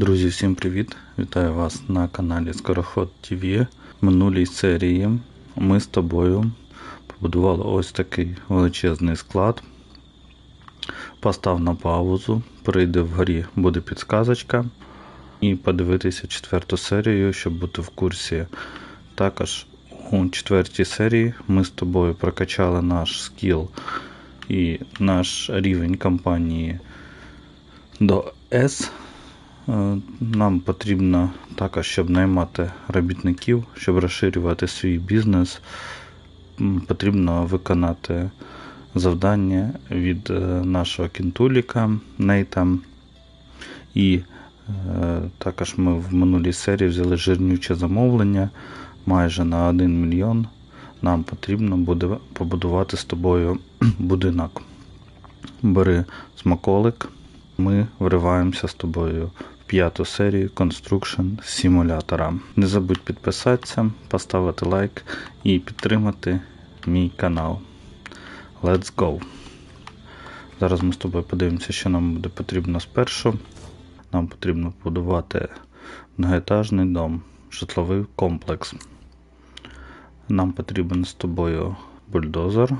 Друзі, всім привіт! Вітаю вас на каналі Скороход ТВ. В минулій серії ми з тобою побудували ось такий величезний склад. Постав на паузу, прийде вгорі, буде підсказочка. І подивитися четверту серію, щоб бути в курсі. Також у четвертій серії ми з тобою прокачали наш скіл і наш рівень компанії до S. Е, Нам потрібно також, щоб наймати робітників, щоб розширювати свій бізнес, потрібно виконати завдання від е, нашого кінтуліка Нейта. І е, також ми в минулій серії взяли жирнюче замовлення майже на 1 мільйон. Нам потрібно буде побудувати з тобою будинок. Бери смаколик. Ми вриваємося з тобою п'яту серію Construction симулятора. Не забудь підписатися, поставити лайк і підтримати мій канал. Let's go! Зараз ми з тобою подивимося, що нам буде потрібно спершу. Нам потрібно побудувати многоетажний дом, житловий комплекс. Нам потрібен з тобою бульдозер.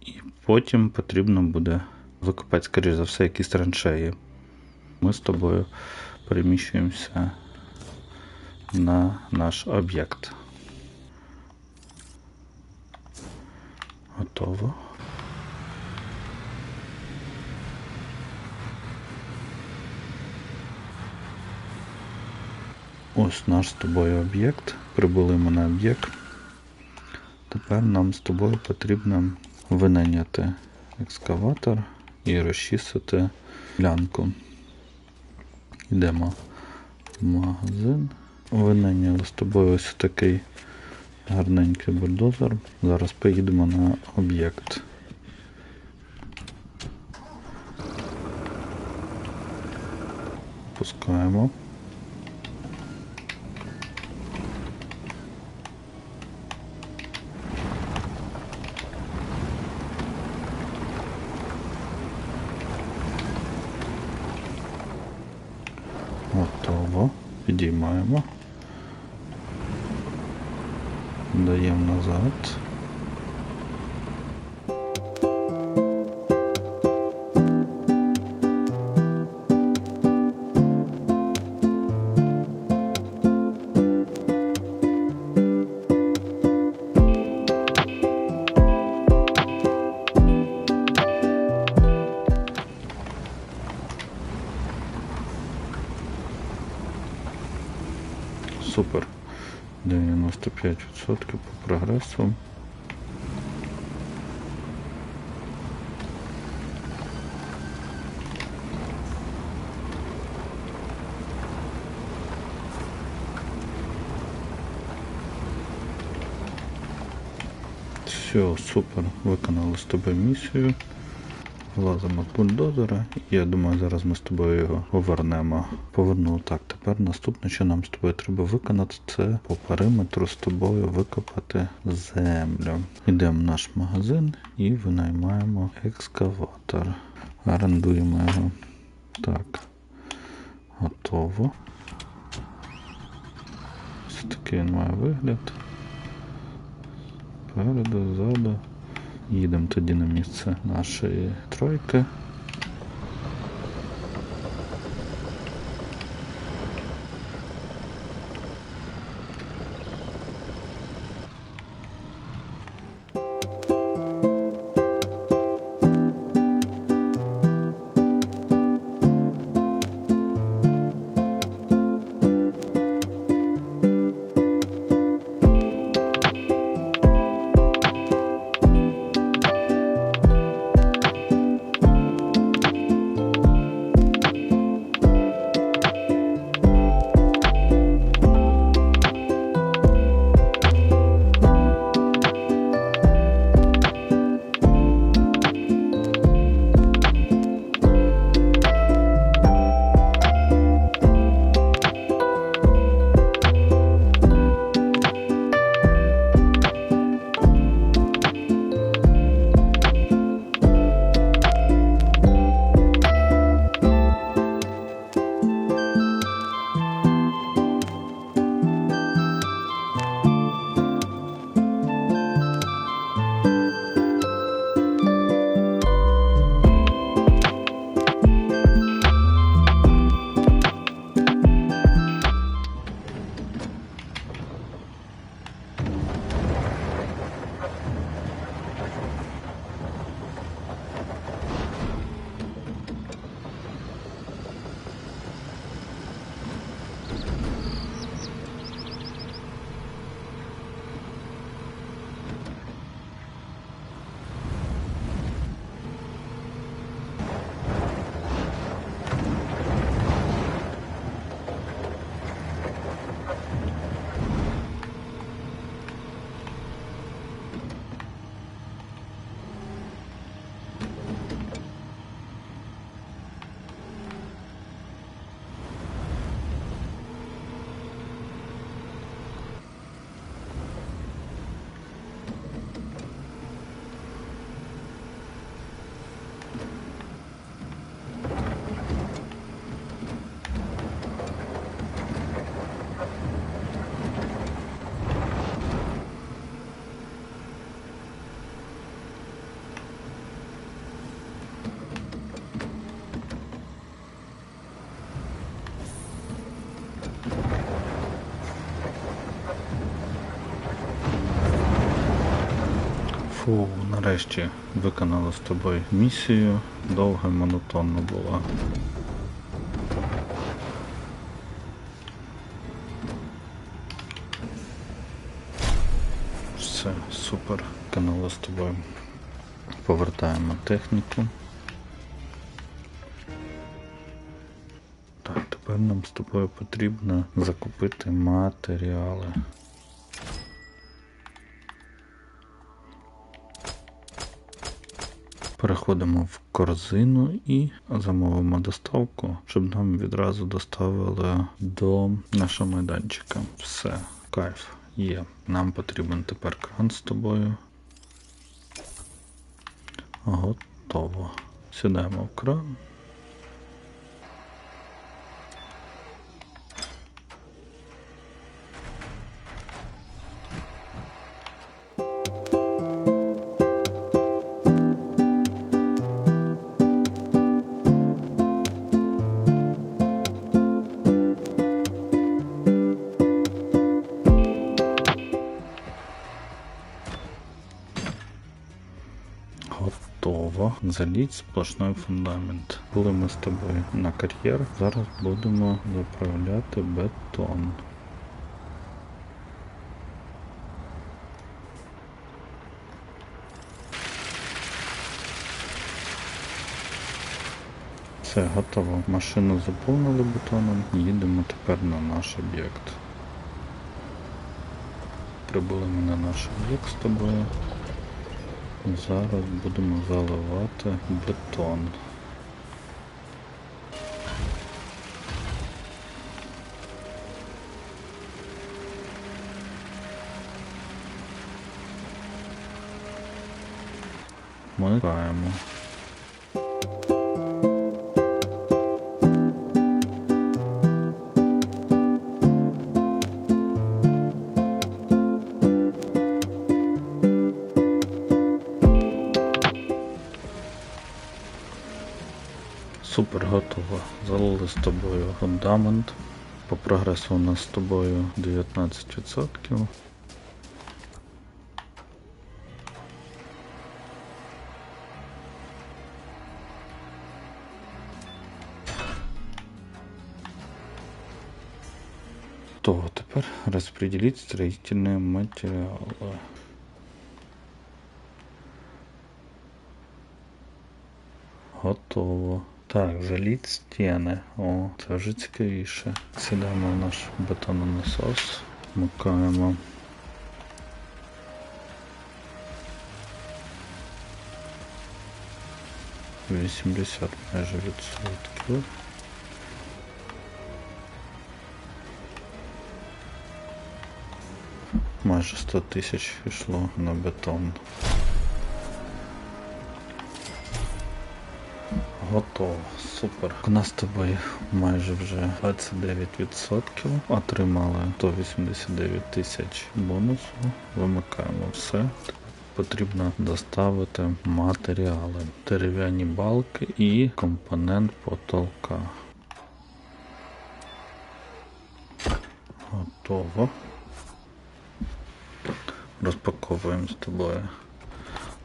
І потім потрібно буде викопати, скоріш за все, якісь траншеї. Ми з тобою переміщуємося на наш об'єкт. Готово. Ось наш з тобою об'єкт. Прибули ми на об'єкт. Тепер нам з тобою потрібно винайняти екскаватор і розчистити лянку. Йдемо в магазин. Винення з тобою ось такий гарненький бульдозер. Зараз поїдемо на об'єкт. Пускаємо. Готово. Підіймаємо. Даємо назад. По прогресу. Все, супер. Виконали з тобою місію. Влазимо з бульдозера. Я думаю, зараз ми з тобою його повернемо. Повернули так. Тепер наступне, що нам з тобою треба виконати, це по периметру з тобою викопати землю. Йдемо в наш магазин і винаймаємо екскаватор. Орендуємо його. Так. Готово. Ось такий він має вигляд. Спереду, ззаду. Їдемо тоді на місце нашої тройки. Нарешті виконали з тобою місію. Довго і монотонно була. Все, супер. Виконали з тобою. Повертаємо техніку. Так, тепер нам з тобою потрібно закупити матеріали. Переходимо в корзину і замовимо доставку, щоб нам відразу доставили до нашого майданчика. Все, кайф є. Нам потрібен тепер кран з тобою. Готово. Сідаємо в кран. Заліть сплошний фундамент. Були ми з тобою на кар'єр. Зараз будемо заправляти бетон. Все, готово. Машину заповнили бетоном. Їдемо тепер на наш об'єкт. Прибули ми на наш об'єкт з тобою. Зараз будемо заливати бетон. Микаємо. Супер готово. Залили з тобою фундамент. По прогресу у нас з тобою 19%. То тепер розпределить строительные материалы. Готово. Так, заліть стіни. О, це вже цікавіше. Сідаємо в наш бетононасос, вмикаємо. Вісімдесят майже відсотків. Майже 100 тисяч пішло на бетон. Готово, супер. У нас з тобою майже вже 29%. Отримали 189 тисяч бонусу. Вимикаємо все. Потрібно доставити матеріали, дерев'яні балки і компонент потолка. Готово. Розпаковуємо з тобою.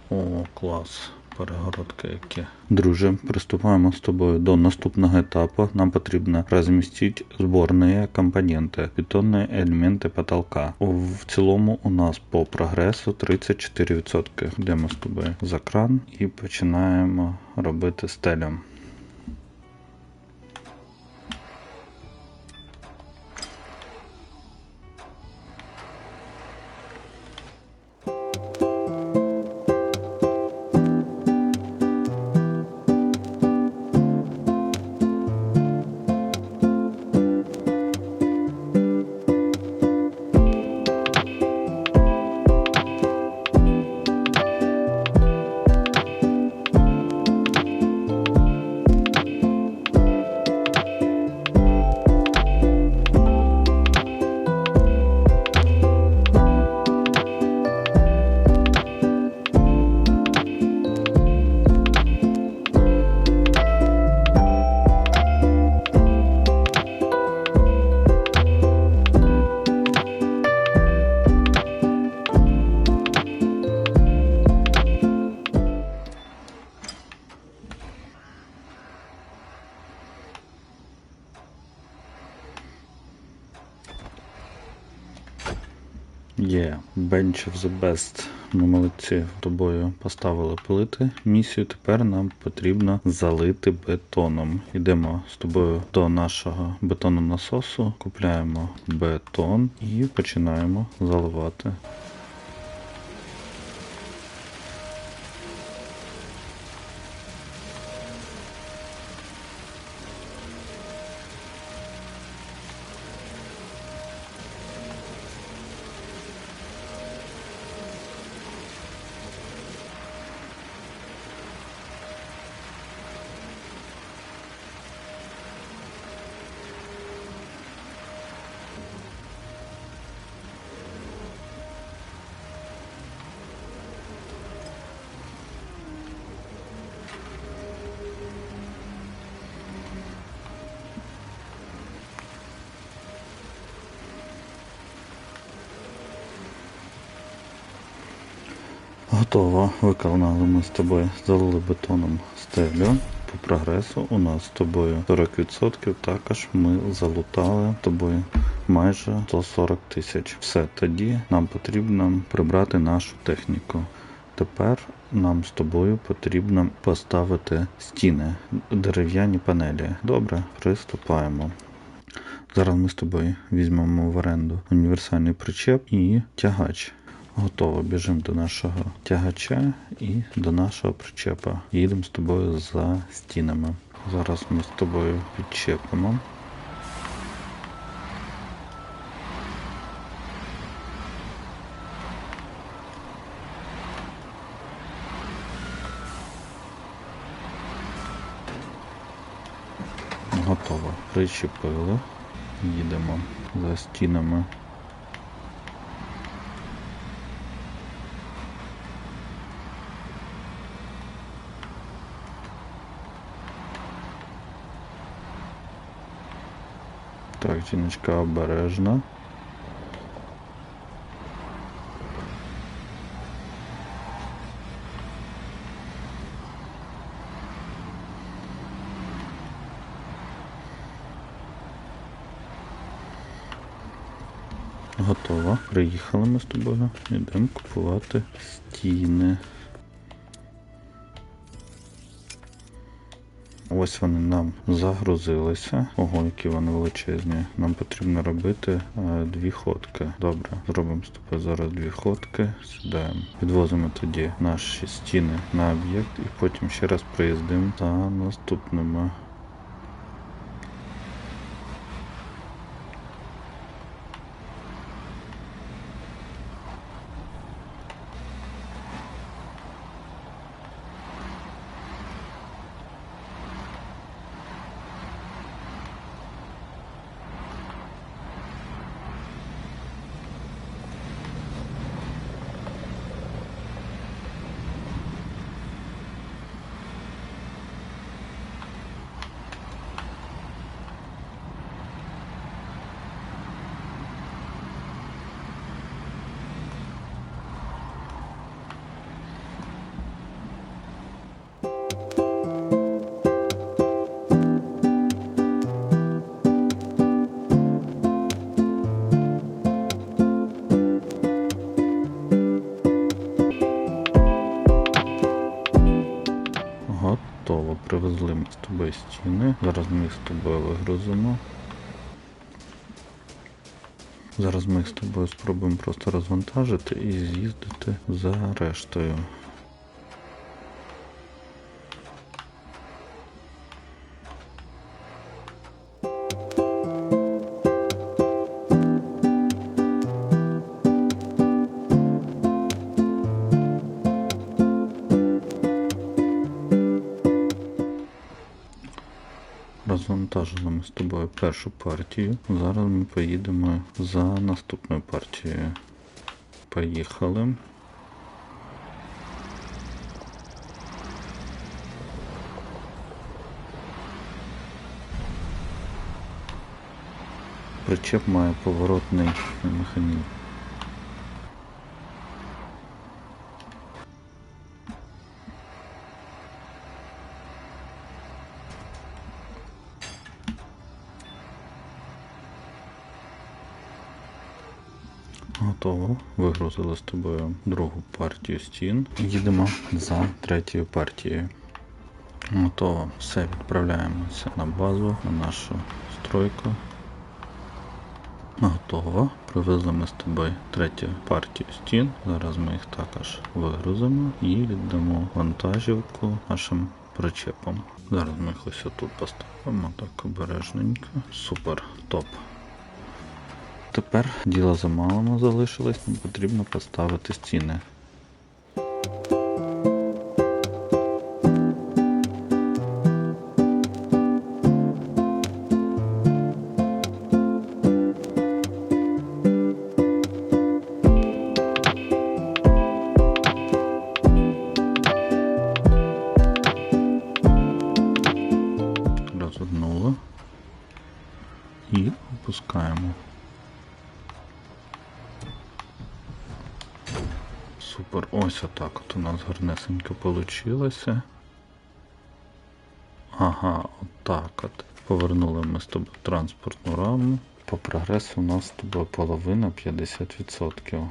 О, клас. Перегородки які. Друже, приступаємо з тобою до наступного етапу. Нам потрібно розмістити зборні компоненти, бетонні елементи потолка. В цілому у нас по прогресу 34%. Йдемо з тобою за кран і починаємо робити стелю. Bench of the Best. Ми молодці з тобою поставили плити місію. Тепер нам потрібно залити бетоном. Йдемо з тобою до нашого бетононасосу, купляємо бетон і починаємо заливати. Готово. Виконали ми з тобою, залили бетоном стелю. По прогресу у нас з тобою 40%. Також ми залутали з тобою майже 140 тисяч. Все, тоді нам потрібно прибрати нашу техніку. Тепер нам з тобою потрібно поставити стіни, дерев'яні панелі. Добре, приступаємо. Зараз ми з тобою візьмемо в оренду універсальний причеп і тягач. Готово. Біжимо до нашого тягача і до нашого причепа. Їдемо з тобою за стінами. Зараз ми з тобою підчепимо. Готово. Причепили. Їдемо за стінами. Так, жіночка обережна. Готово. Приїхали ми з тобою. Йдемо купувати стіни. Ось вони нам загрузилися. Ого, які вони величезні. Нам потрібно робити е, дві ходки. Добре, зробимо з тобою зараз дві ходки. Сідаємо. Підвозимо тоді наші стіни на об'єкт і потім ще раз приїздимо за наступними. Стіни. Зараз ми їх з тобою вигрузимо. Зараз ми їх з тобою спробуємо просто розвантажити і з'їздити за рештою. Першу партію. Зараз ми поїдемо за наступною партією. Поїхали. Причеп має поворотний механізм. Готово. З тобою другу партію стін. Їдемо за третьою партією. Готово. Все, відправляємося на базу, на нашу стройку. Готово. Привезли ми з тобою третю партію стін. Зараз ми їх також вигрузимо і віддамо вантажівку нашим причепам. Зараз ми їх ось тут поставимо, так обережненько. Супер, топ. Тепер діло замалимо залишилось, нам потрібно поставити стіни. Получилося. Ага, отак от. Повернули ми з тобою транспортну раму. По прогресу у нас з тобою половина 50%.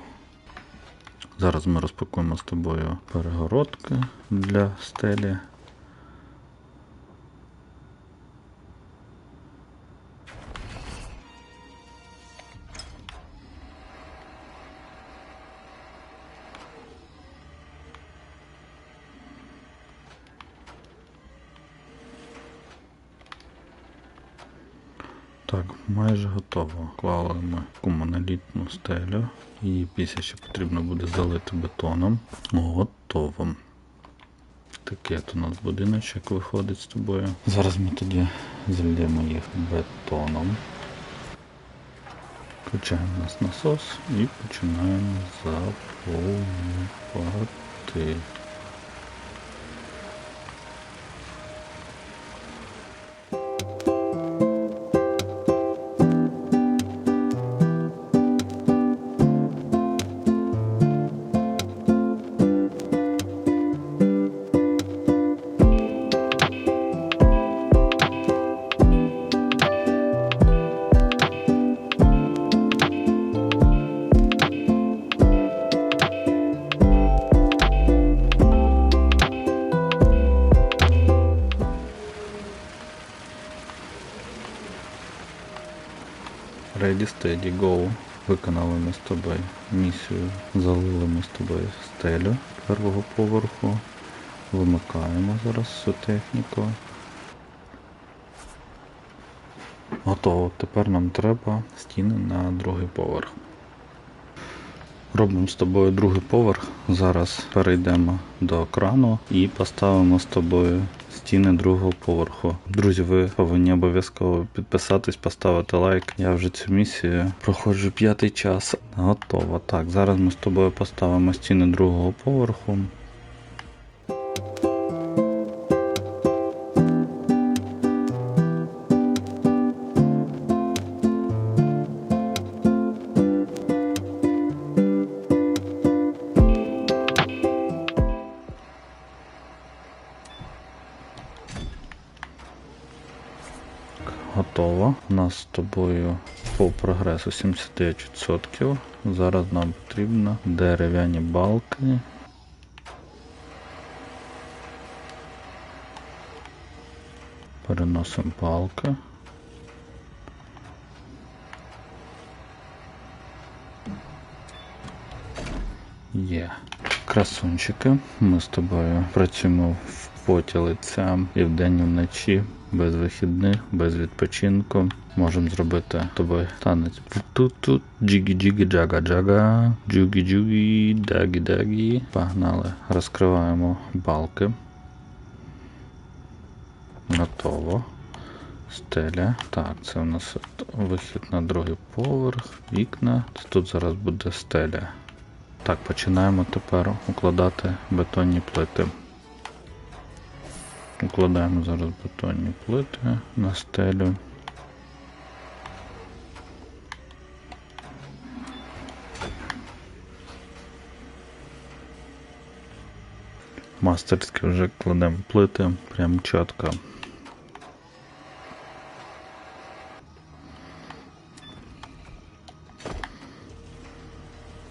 Зараз ми розпакуємо з тобою перегородки для стелі. Клали таку монолітну стелю. Її після ще потрібно буде залити бетоном. Готово. Такий от у нас будиночок виходить з тобою. Зараз ми тоді зальємо їх бетоном. Включаємо у нас насос і починаємо заповнювати. Steady, go. Виконали ми з тобою місію. Залили ми з тобою стелю першого поверху. Вимикаємо зараз всю техніку. Готово. Тепер нам треба стіни на другий поверх. Робимо з тобою другий поверх. Зараз перейдемо до крану і поставимо з тобою стіни другого поверху. Друзі, ви повинні обов'язково підписатись, поставити лайк. Я вже цю місію проходжу п'ятий час. Готово. Так, зараз ми з тобою поставимо стіни другого поверху. Прогресу 79%. Зараз нам потрібно дерев'яні балки. Переносимо балки. Є. Красунчики. Ми з тобою працюємо в поті лиця і вдень і вночі, без вихідних, без відпочинку. Можемо зробити з тобою танець. Тут-тут, джигі-джигі, джага-джага, джугі-джугі, дагі-дагі. Погнали. Розкриваємо балки. Готово. Стеля. Так, це у нас вихід на другий поверх, вікна. Тут зараз буде стеля. Так, починаємо тепер укладати бетонні плити. Укладаємо зараз бетонні плити на стелю. Мастерськи вже кладемо плити, прям чітко.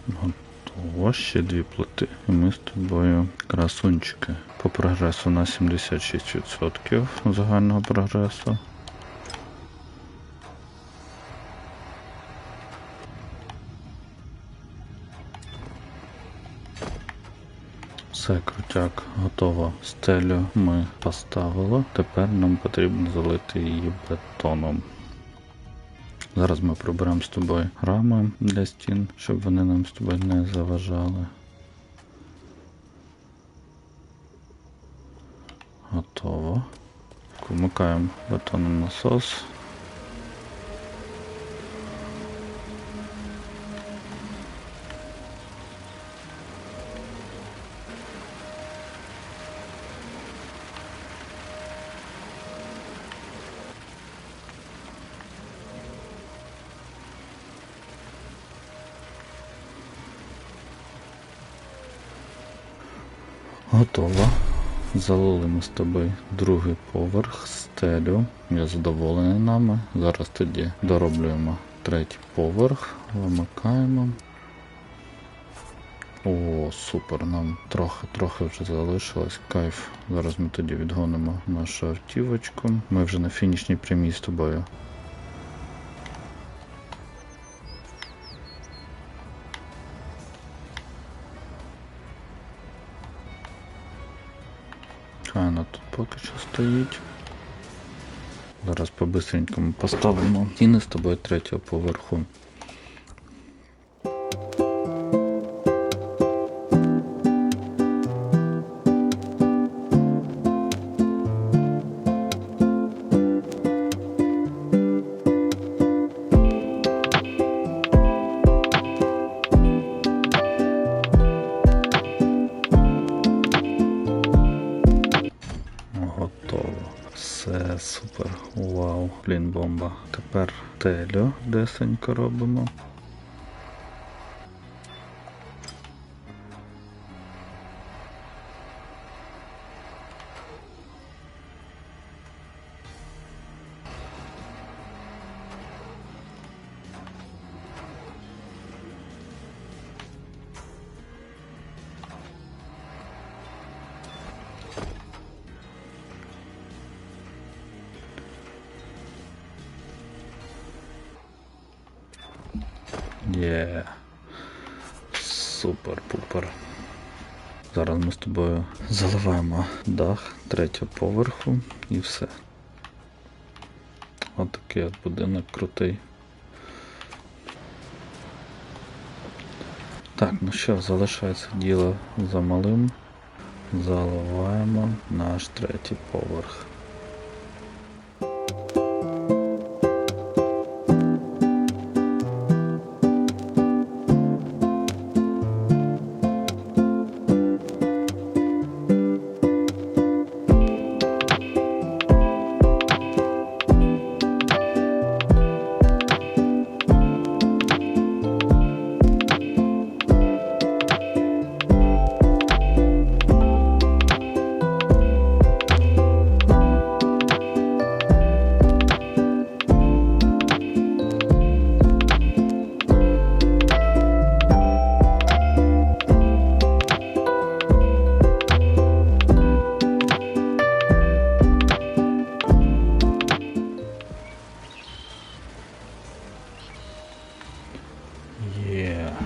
Готово, ще дві плити. І ми з тобою красунчики. По прогресу на 76% загального прогресу. Все, крутяк, готово. Стелю ми поставили. Тепер нам потрібно залити її бетоном. Зараз ми приберемо з тобою рами для стін, щоб вони нам з тобою не заважали. Готово. Вмикаємо бетонний насос. Залили ми з тобою другий поверх, стелю. Я задоволений нами. Зараз тоді дороблюємо третій поверх, вимикаємо. О, супер, нам трохи-трохи вже залишилось. Кайф. Зараз ми тоді відгонимо нашу автівочку. Ми вже на фінішній прямій з тобою. Стоїть. Зараз по-бистренькому поставимо стіни з тобою третього поверху. Телю робимо. Зараз тобою заливаємо дах третього поверху і все. От такий от будинок крутий. Так, ну що, залишається діло за малим. Заливаємо наш третій поверх.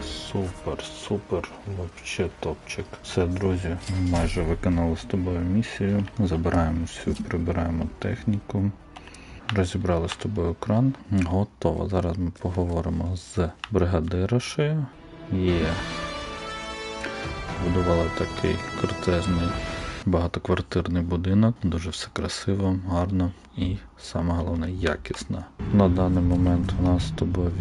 Супер, супер, вообще топчик. Все, друзі, ми майже виконали з тобою місію. Забираємо всю, прибираємо техніку. Розібрали з тобою кран. Готово. Зараз ми поговоримо з бригадирашею. Є. Будували такий крутезний багатоквартирний будинок. Дуже все красиво, гарно і саме головне якісно. На даний момент у нас з тобою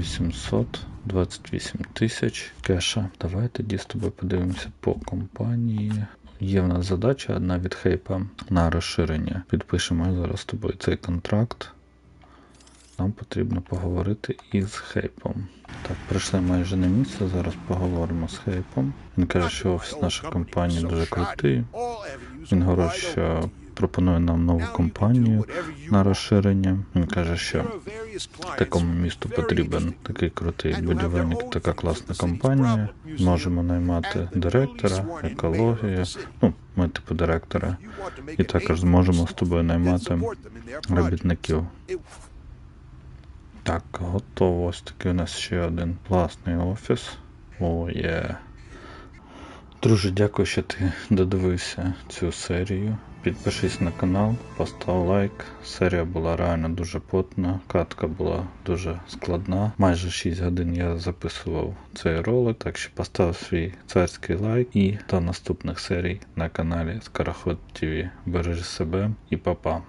828 тисяч кеша. Давай тоді з тобою подивимося по компанії. Є в нас задача одна від хейпа на розширення. Підпишемо зараз з тобою цей контракт. Нам потрібно поговорити із хейпом. Так, прийшли майже на місце. Зараз поговоримо з хейпом. Він каже, що офіс нашої компанії дуже крутий. Він говорить, що пропонує нам нову компанію на розширення. Він каже, що такому місту потрібен такий крутий будівельник, така класна компанія. Можемо наймати директора, екологію. Ну, ми типу директора. І також зможемо з тобою наймати робітників. Так, готово. Ось такий у нас ще один класний офіс. О, є. Друже, дякую, що ти додивився цю серію. Підпишись на канал, постав лайк. Серія була реально дуже потна, катка була дуже складна. Майже 6 годин я записував цей ролик, так що постав свій царський лайк і до наступних серій на каналі Скороход ТВ. Бережи себе і па-па.